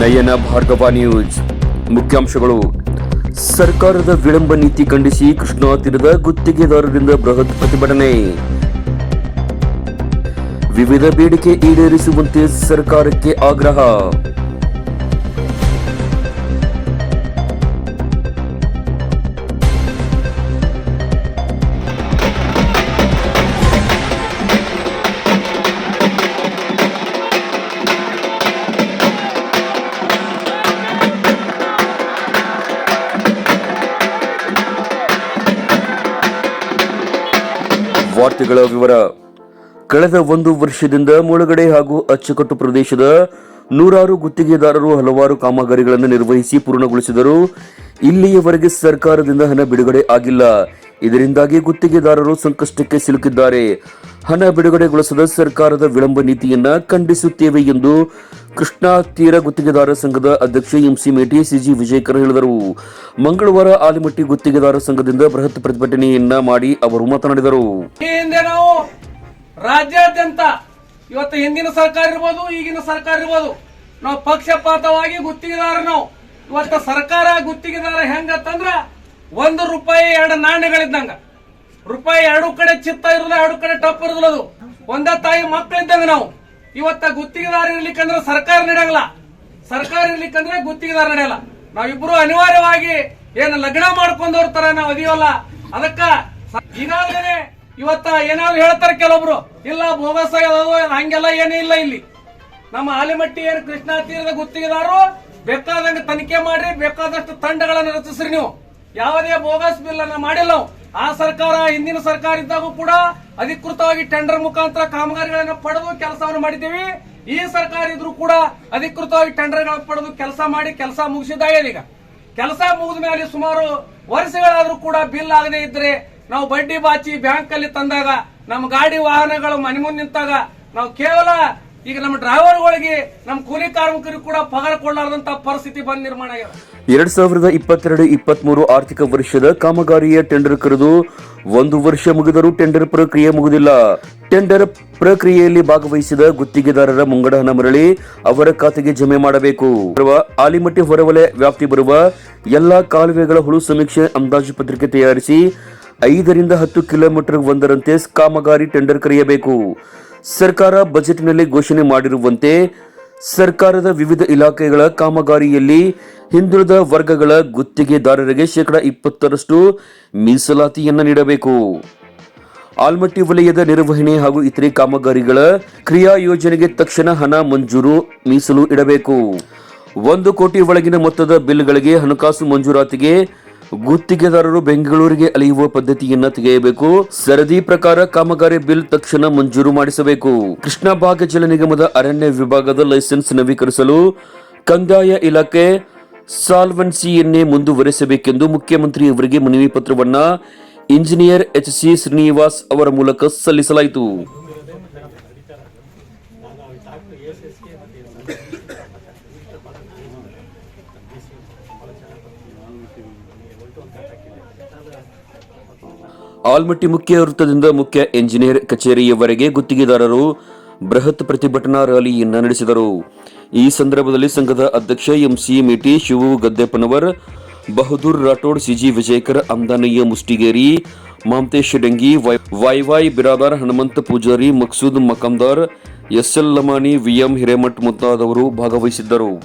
ನಯನ Bhargava news ಮುಖ್ಯಾಂಶಗಳು. ಸರ್ಕಾರದ ವಿಳಂಬ ನೀತಿ ಖಂಡಿಸಿ ಕೃಷ್ಣಾ ತೀರದ ಗುತ್ತಿಗೆದಾರರಿಂದ ಬೃಹತ್ ಪ್ರತಿಭಟನೆ. ವಿವಿಧ ಬೇಡಿಕೆ ಈಡೇರಿಸುವಂತೆ ಸರ್ಕಾರಕ್ಕೆ ಆಗ್ರಹ. ವಾರ್ತೆಗಳ ವಿವರ. ಕಳೆದ ಒಂದು ವರ್ಷದಿಂದ ಮುಳುಗಡೆ ಹಾಗೂ ಅಚ್ಚುಕಟ್ಟು ಪ್ರದೇಶದ ನೂರಾರು ಗುತ್ತಿಗೆದಾರರು ಹಲವಾರು ಕಾಮಗಾರಿಗಳನ್ನು ನಿರ್ವಹಿಸಿ ಪೂರ್ಣಗೊಳಿಸಿದರು. ಇಲ್ಲಿಯವರೆಗೆ ಸರ್ಕಾರದಿಂದ ಹಣ ಬಿಡುಗಡೆ ಆಗಿಲ್ಲ. ಇದರಿಂದಾಗಿ ಗುತ್ತಿಗೆದಾರರು ಸಂಕಷ್ಟಕ್ಕೆ ಸಿಲುಕಿದ್ದಾರೆ. ಹಣ ಬಿಡುಗಡೆಗೊಳಿಸದ ಸರ್ಕಾರದ ವಿಳಂಬ ನೀತಿಯನ್ನ ಖಂಡಿಸುತ್ತೇವೆ ಎಂದು ಕೃಷ್ಣಾ ತೀರ ಗುತ್ತಿಗೆದಾರ ಸಂಘದ ಅಧ್ಯಕ್ಷ ಎಂಸಿ ಮೇಟಿ ಸಿಜಿ ವಿಜಯಕರ್ ಹೇಳಿದರು. ಮಂಗಳವಾರ ಆಲಿಮಟ್ಟಿ ಗುತ್ತಿಗೆದಾರ ಸಂಘದಿಂದ ಬೃಹತ್ ಪ್ರತಿಭಟನೆಯನ್ನ ಮಾಡಿ ಅವರು ಮಾತನಾಡಿದರು. ರಾಜ್ಯಾದ್ಯಂತ ಇವತ್ತು ಹಿಂದಿನ ಸರ್ಕಾರ ಇರ್ಬೋದು, ಈಗಿನ ಸರ್ಕಾರ ಇರ್ಬೋದು, ನಾವು ಪಕ್ಷಪಾತವಾಗಿ ಗುತ್ತಿಗೆದಾರ ನಾವು. ಇವತ್ತು ಸರ್ಕಾರ ಗುತ್ತಿಗೆದಾರ ಹೆಂಗತ್ತಂದ್ರ ಒಂದು ರೂಪಾಯಿ, ಎರಡು ನಾಣ್ಯಗಳಿದ್ದಂಗ. ರೂಪಾಯಿ ಎರಡು ಕಡೆ ಚಿತ್ತ ಇರಲ್ಲ ಎರಡು ಕಡೆ ಟಪ್ ಇರಲ್ಲ ಅದು. ಒಂದೇ ತಾಯಿ ಮಕ್ಕಳಿದ್ದಂಗ ನಾವು. ಇವತ್ತ ಗುತ್ತಿಗೆದಾರ ಇರ್ಲಿಕ್ಕಂದ್ರೆ ಸರ್ಕಾರ ನಡೆಯಲ್ಲ ಸರ್ಕಾರ ಇರ್ಲಿಕ್ಕಂದ್ರೆ ಗುತ್ತಿಗೆದಾರ ನಡೆಯಲ್ಲ. ನಾವಿಬ್ರು ಅನಿವಾರ್ಯವಾಗಿ ಏನು ಲಗ್ನ ಮಾಡ್ಕೊಂಡವ್ರ ತರ ನಾವು ಅದೀವಲ್ಲ ಅದಕ್ಕ ಈಗಾಗಲೇ ಇವತ್ತ ಏನಾದ್ರು ಹೇಳ್ತಾರೆ ಕೆಲವೊಬ್ರು. ಇಲ್ಲ ಬೋಗಸ್ ಹಂಗೆಲ್ಲ ಏನೂ ಇಲ್ಲ ಇಲ್ಲಿ. ನಮ್ಮ ಆಲಿಮಟ್ಟಿ ಏನು ಕೃಷ್ಣಾ ತೀರದ ಗುತ್ತಿಗೆದಾರರು, ಬೇಕಾದಂಗೆ ತನಿಖೆ ಮಾಡ್ರಿ, ಬೇಕಾದಷ್ಟು ತಂಡಗಳನ್ನು ರಚಿಸ್ರಿ ನೀವು. ಯಾವುದೇ ಬೋಗಸ್ ಬಿಲ್ ಅನ್ನ ಮಾಡಿಲ್ಲ ಆ ಸರ್ಕಾರ, ಹಿಂದಿನ ಸರ್ಕಾರ ಇದ್ದಾಗೂ ಕೂಡ ಅಧಿಕೃತವಾಗಿ ಟೆಂಡರ್ ಮುಖಾಂತರ ಕಾಮಗಾರಿಗಳನ್ನ ಪಡೆದು ಕೆಲಸವನ್ನು ಮಾಡಿದ್ದೀವಿ. ಈ ಸರ್ಕಾರ ಇದ್ರೂ ಕೂಡ ಅಧಿಕೃತವಾಗಿ ಟೆಂಡರ್ಗಳನ್ನು ಪಡೆದು ಕೆಲಸ ಮಾಡಿ ಕೆಲಸ ಮುಗಿಸಿದ್ದಾಗಿದೆ ಈಗ. ಕೆಲಸ ಮುಗಿದ ಮೇಲೆ ಸುಮಾರು ವರ್ಷಗಳಾದ್ರೂ ಕೂಡ ಬಿಲ್ ಆಗದೆ ಇದ್ರೆ ನಾವು ಬಡ್ಡಿ ಬಾಚಿ ಬ್ಯಾಂಕ್ ಅಲ್ಲಿ ತಂದಾಗ ನಮ್ಮ ಗಾಡಿ ವಾಹನಗಳು ಮನೆ ಮುಂದೆ ನಿಂತಾಗ, ನಾವು ಕೇವಲ ಈಗ ನಮ್ಮ ಡ್ರೈವರ್ಗಳಿಗೆ, ನಮ್ಮ ಕೂಲಿ ಕಾರ್ಮಿಕರಿಗೆ ಕೂಡ ಪಗಾರ ಕೊಡಲಾರದಂತ ಪರಿಸ್ಥಿತಿ ಬಂದ್ ನಿರ್ಮಾಣ ಆಗಿದೆ ಎರಡ್ ಸಾವಿರದ ಇಪ್ಪತ್ತೆರಡು, ಇಪ್ಪತ್ಮೂರು ಆರ್ಥಿಕ ವರ್ಷದ ಕಾಮಗಾರಿಯ ಟೆಂಡರ್ ಕರೆದು ಒಂದು ವರ್ಷ ಮುಗಿದರೂ ಟೆಂಡರ್ ಪ್ರಕ್ರಿಯೆ ಮುಗುದಿಲ್ಲ. ಟೆಂಡರ್ ಪ್ರಕ್ರಿಯೆಯಲ್ಲಿ ಭಾಗವಹಿಸಿದ ಗುತ್ತಿಗೆದಾರರ ಮುಂಗಡ ಹಣ ಮರಳಿ ಅವರ ಖಾತೆಗೆ ಜಮೆ ಮಾಡಬೇಕು. ಆಲಿಮಟ್ಟಿ ಹೊರವಲಯ ವ್ಯಾಪ್ತಿ ಬರುವ ಎಲ್ಲಾ ಕಾಲುವೆಗಳ ಹುಳು ಸಮೀಕ್ಷೆ ಅಂದಾಜು ಪತ್ರಿಕೆ ತಯಾರಿಸಿ ಐದರಿಂದ ಹತ್ತು ಕಿಲೋಮೀಟರ್ ಒಂದರಂತೆ ಕಾಮಗಾರಿ ಟೆಂಡರ್ ಕರೆಯಬೇಕು. ಸರ್ಕಾರ ಬಜೆಟ್ನಲ್ಲಿ ಘೋಷಣೆ ಮಾಡಿರುವಂತೆ ಸರ್ಕಾರದ ವಿವಿಧ ಇಲಾಖೆಗಳ ಕಾಮಗಾರಿಯಲ್ಲಿ ಹಿಂದುಳಿದ ವರ್ಗಗಳ ಗುತ್ತಿಗೆದಾರರಿಗೆ ಶೇಕಡ ಇಪ್ಪತ್ತರಷ್ಟು ಮೀಸಲಾತಿಯನ್ನು ನೀಡಬೇಕು. ಆಲ್ಮಟ್ಟಿ ವಲಯದ ನಿರ್ವಹಣೆ ಹಾಗೂ ಇತರೆ ಕಾಮಗಾರಿಗಳ ಕ್ರಿಯಾ ಯೋಜನೆಗೆ ತಕ್ಷಣ ಹಣ ಮಂಜೂರು ಮೀಸಲು ಇಡಬೇಕು. ಒಂದು ಕೋಟಿ ಒಳಗಿನ ಮೊತ್ತದ ಬಿಲ್ಗಳಿಗೆ ಹಣಕಾಸು ಮಂಜೂರಾತಿಗೆ ಗುತ್ತಿಗೆದಾರರು ಬೆಂಗಳೂರಿಗೆ ಅಲೆಯುವ ಪದ್ಧತಿಯನ್ನ ತೆಗೆಯಬೇಕು. ಸರದಿ ಪ್ರಕಾರ ಕಾಮಗಾರಿ ಬಿಲ್ ತಕ್ಷಣ ಮಂಜೂರು ಮಾಡಿಸಬೇಕು. ಕೃಷ್ಣ ಭಾಗ ಜಲ ನಿಗಮದ ಅರಣ್ಯ ವಿಭಾಗದ ಲೈಸೆನ್ಸ್ ನವೀಕರಿಸಲು ಕಂದಾಯ ಇಲಾಖೆ ಸಾಲ್ವೆನ್ಸಿಯನ್ನೇ ಮುಂದುವರೆಸಬೇಕೆಂದು ಮುಖ್ಯಮಂತ್ರಿಯವರಿಗೆ ಮನವಿ ಪತ್ರವನ್ನ ಇಂಜಿನಿಯರ್ ಎಚ್ ಸಿ ಶ್ರೀನಿವಾಸ್ ಅವರ ಮೂಲಕ ಸಲ್ಲಿಸಲಾಯಿತು. ಆಲ್ಮಟ್ಟಿ ಮುಖ್ಯ ವೃತ್ತದಿಂದ ಮುಖ್ಯ ಎಂಜಿನಿಯರ್ ಕಚೇರಿಯವರೆಗೆ ಗುತ್ತಿಗೆದಾರರು ಬೃಹತ್ ಪ್ರತಿಭಟನಾ ರ್ಯಾಲಿಯನ್ನ ನಡೆಸಿದರು. ಈ ಸಂದರ್ಭದಲ್ಲಿ ಸಂಘದ ಅಧ್ಯಕ್ಷ MC Meti Shivu Gaddeppanavar, Bahaddur Rathod CG Vijayakar Amdanayya Mushtigeri Mamatesh Dengi, Y- Y Biradar, Hanumantha Poojari, Maqsood Makandar SL Lamani VM Hiremath ಮುಂತಾದವರು ಭಾಗವಹಿಸಿದ್ದರು.